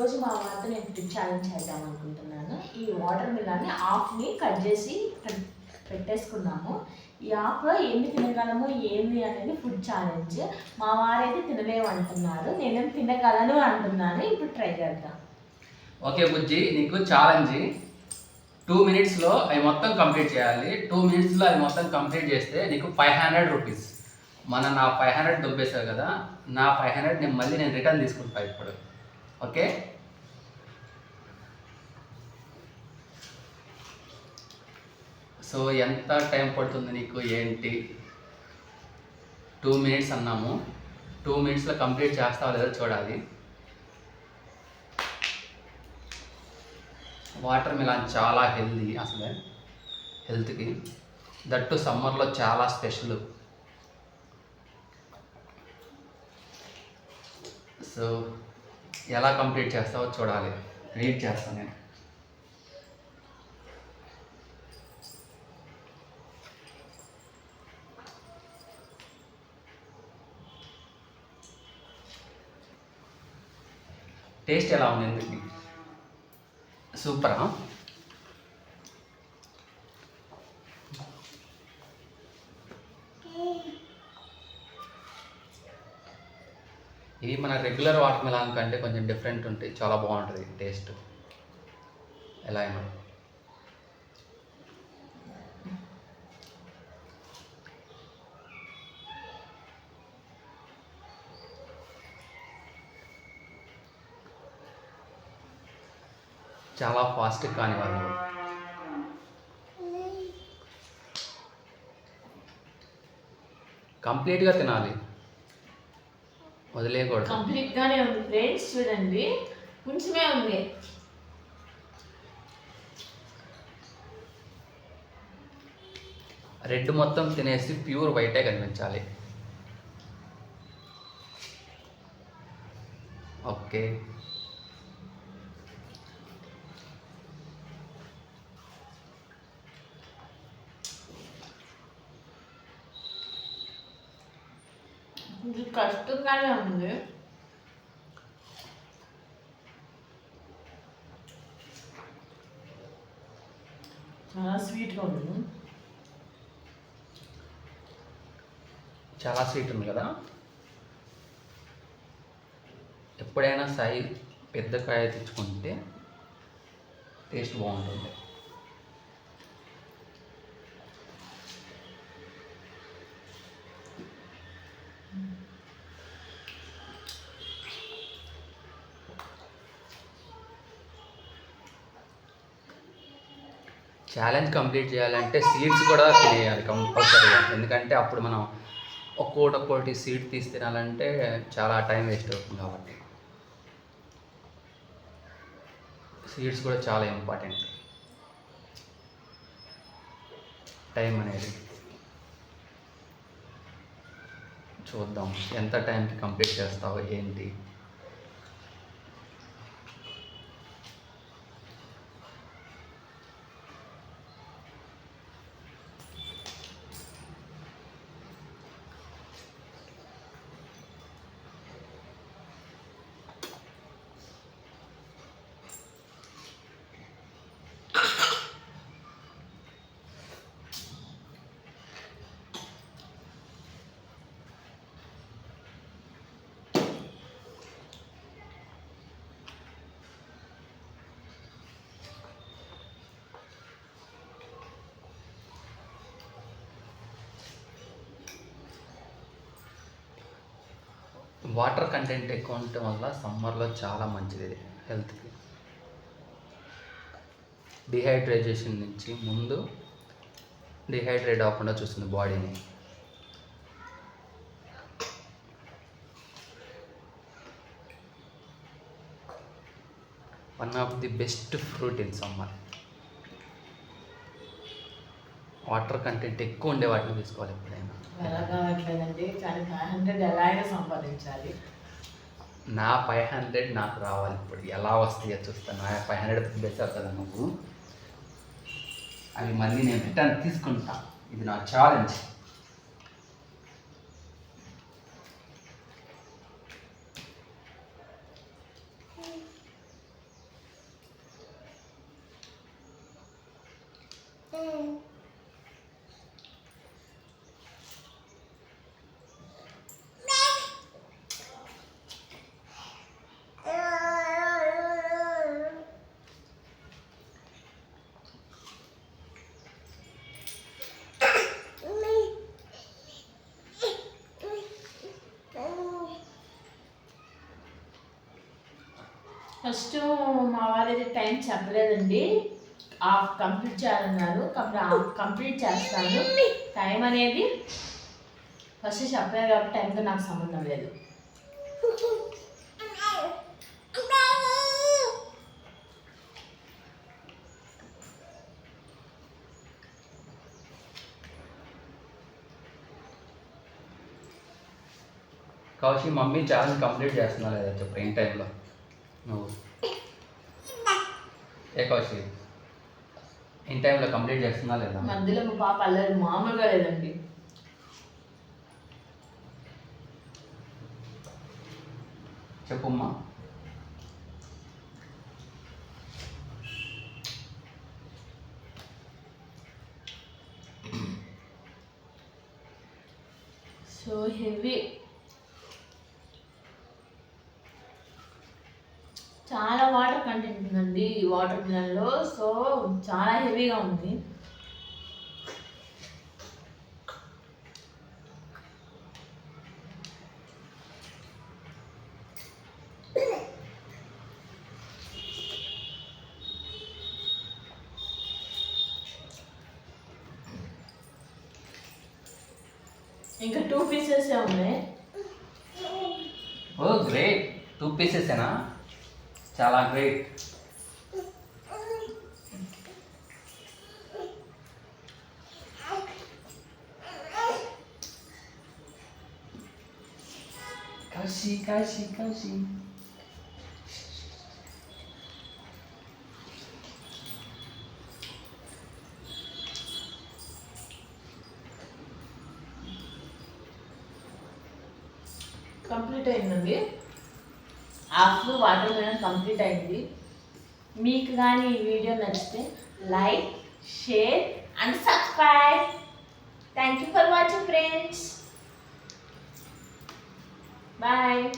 ఈరోజు మా వారితో నేను ఫుడ్ ఛాలెంజ్ చేద్దాం అనుకుంటున్నాను. ఈ వాటర్ మిలాన్ని ఆఫ్ని కట్ చేసి పెట్టేసుకున్నాము ఈ హాఫ్లో ఏమి తినగలము ఏంది అనేది ఫుడ్ ఛాలెంజ్ మా వారైతే తినలేము అంటున్నారు. నేనేం తినగలను అంటున్నాను. ఇప్పుడు ట్రై చేద్దాం. ఓకే బుజ్జి నీకు ఛాలెంజ్ టూ మినిట్స్లో అవి మొత్తం కంప్లీట్ చేయాలి. టూ మినిట్స్లో అవి మొత్తం కంప్లీట్ చేస్తే నీకు ఫైవ్ హండ్రెడ్ రూపీస్ మన నా ఫైవ్ హండ్రెడ్ దుబ్బేశావు కదా నా ఫైవ్ హండ్రెడ్ నేను మళ్ళీ నేను రిటర్న్ తీసుకుంటా ఇప్పుడు. ఓకే? సో ఎంత టైం పడుతుంది నీకు ఏంటి? టూ మినిట్స్ అన్నాము. టూ మినిట్స్లో కంప్లీట్ చేస్తావా లేదో చూడాలి. వాటర్ మిలాన్ చాలా హెల్దీ అసలే హెల్త్కి. దట్టు సమ్మర్లో చాలా స్పెషల్. సో ఎలా కంప్లీట్ చేస్తావో చూడాలి. రీడ్ చేస్తాను నేను. టేస్ట్ ఎలా ఉంది ఎందుకు? సూపరా? ఇది మన రెగ్యులర్ వాటర్ మిలాన్ కంటే కొంచెం డిఫరెంట్ ఉంటుంది చాలా బాగుంటుంది టేస్ట్. ఎలా అయినా చాలా ఫాస్ట్ కాని వాళ్ళు. కంప్లీట్గా తినాలి. వదిలేయకూడదు. కంప్లీట్గానే ఉంది ఫ్రెండ్స్ చూడండి. కొంచెమే ఉంది. రెడ్ మొత్తం తినేసి ప్యూర్ వైటే కనిపించాలి. ఓకే. ఇది కష్టంగానే ఉంది. చాలా స్వీట్గా ఉంది. చాలా స్వీట్ ఉంది కదా? ఎప్పుడైనా సాయి పెద్ద కాయ తెచ్చుకుంటే టేస్ట్ బాగుంటుంది. ఛాలెంజ్ కంప్లీట్ చేయాలంటే సీడ్స్ కూడా తినేయాలి కంపల్సరీగా ఎందుకంటే అప్పుడు మనం ఒక్కోటి ఒక్కోటి సీడ్ తీసి తినాలంటే చాలా టైం వేస్ట్ అవుతుంది కాబట్టి. సీడ్స్ కూడా చాలా ఇంపార్టెంట్ టైం అనేది. చూద్దాం. ఎంత టైంకి కంప్లీట్ చేస్తావో ఏంటి? వాటర్ కంటెంట్ ఎక్కువ ఉండటం వల్ల సమ్మర్లో చాలా మంచిది ఇది హెల్త్కి. డిహైడ్రేషన్ నుంచి ముందు డిహైడ్రేట్ అవ్వకుండా చూస్తుంది బాడీని. One of the best fruit in summer. Water content ఎక్కువ ఉండే వాటిని తీసుకోవాలి ఎప్పుడైనా. ఎలా కావట్లేదండి కానీ ఫైవ్ హండ్రెడ్ ఎలా అయినా సంపాదించాలి. నా ఫైవ్ హండ్రెడ్ నాకు రావాలి ఇప్పుడు. ఎలా వస్తాయో చూస్తాను నా ఫైవ్ హండ్రెడ్ బెటర్ కదా నువ్వు. అవి మళ్ళీ నేను రిటర్న్ తీసుకుంటా. ఇది నా ఛాలెంజ్. ఫస్ట్ మా వారైతే టైం చెప్పలేదండి. హాఫ్ కంప్లీట్ చేయాలన్నారు. కంప్లీట్ కంప్లీట్ చేస్తాను. టైం అనేది ఫస్ట్ చెప్పలేదు కాబట్టి టైంతో నాకు సంబంధం లేదు. కౌశి మమ్మీ ఛాలెంజ్ కంప్లీట్ చేస్తున్నా లేదా చెప్పు ఇన్ టైంలో? ఏ కౌశి? ఇన్ టైంలో కంప్లీట్ చేస్తున్నా లేదా? మధ్యలో మా పాప అల్లరి మామూలుగా లేదండి. చెప్పుమ్మా. సో హెవీ చాలా వాటర్ ఉంది ఈ వాటర్ మిలన్లో. సో చాలా హెవీగా ఉంది. ఇంకా టూ పీసెస్ ఉన్నాయి? Oh great. టూ పీసెసేనా? చాలా గ్రేట్. కౌశి కౌశి కౌశి కంప్లీట్ అయిందండి? హాఫ్ వాటర్ మెలన్ కంప్లీట్ అయింది. మీకు కానీ ఈ వీడియో నచ్చితే like share and subscribe thank you for watching friends Bye.